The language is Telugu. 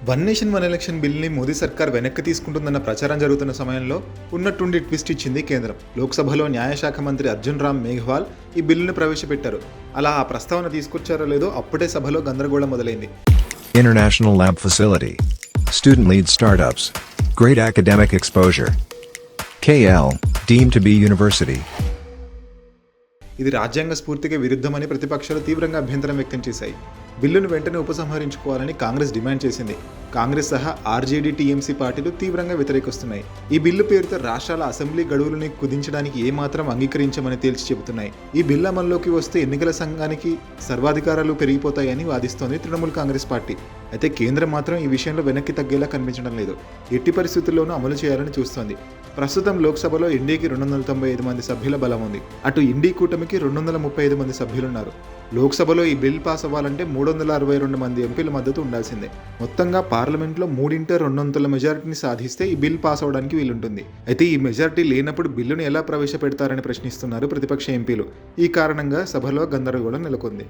వన్ నేషన్ వన్ ఎలక్షన్ బిల్ని మోదీ సర్కార్ వెనక్కి తీసుకుంటుందన్న ప్రచారం జరుగుతున్న సమయంలో ఉన్నట్టుండి ట్విస్ట్ ఇచ్చింది కేంద్రం లోక్సభలో న్యాయశాఖ మంత్రి అర్జున్ రామ్ మేఘ్వాల్ ఈ బిల్లును ప్రవేశపెట్టారు అలా ఆ ప్రస్తావన తీసుకొచ్చారో లేదో అప్పుడే సభలో గందరగోళం మొదలైంది International Lab Facility. Student lead startups. Great academic exposure. KL, deemed to be university. ఇది రాజ్యాంగ స్ఫూర్తికి విరుద్ధమని ప్రతిపక్షాలు తీవ్రంగా అభ్యంతరం వ్యక్తం చేశాయి బిల్లును వెంటనే ఉపసంహరించుకోవాలని కాంగ్రెస్ డిమాండ్ చేసింది. కాంగ్రెస్ సహా ఆర్జేడీ టీఎంసీ పార్టీలు తీవ్రంగా వ్యతిరేకిస్తున్నాయి. ఈ బిల్లు పేరుతో రాష్ట్రాల అసెంబ్లీ గడువులను కుదించడానికి ఏమాత్రం అంగీకరించమని తేల్చి చెబుతున్నాయి. ఈ బిల్లు అమల్లోకి వస్తే ఎన్నికల సంఘానికి సర్వాధికారాలు పెరిగిపోతాయని వాదిస్తోంది తృణమూల్ కాంగ్రెస్ పార్టీ. అయితే కేంద్రం మాత్రం ఈ విషయంలో వెనక్కి తగ్గేలా కనిపించడం లేదు. ఎట్టి పరిస్థితుల్లోనూ అమలు చేయాలని చూస్తోంది. ప్రస్తుతం లోక్సభలో ఎన్డీకి రెండు వందల తొంభై ఐదు మంది సభ్యుల బలం ఉంది. అటు ఇండీ కూటమికి రెండు వందల ముప్పై ఐదు మంది సభ్యులున్నారు. లోక్సభలో ఈ బిల్ పాస్ అవ్వాలంటే మూడు వందల అరవై రెండు మంది ఎంపీల మద్దతు ఉండాల్సిందే. మొత్తంగా పార్లమెంట్లో మూడింట రెండొంతుల మెజారిటీని సాధిస్తే ఈ బిల్ పాస్ అవడానికి వీలుంటుంది అయితే ఈ మెజారిటీ లేనప్పుడు బిల్లును ఎలా ప్రవేశపెడతారని ప్రశ్నిస్తున్నారు ప్రతిపక్ష ఎంపీలు ఈ కారణంగా సభలో గందరగోళం నెలకొంది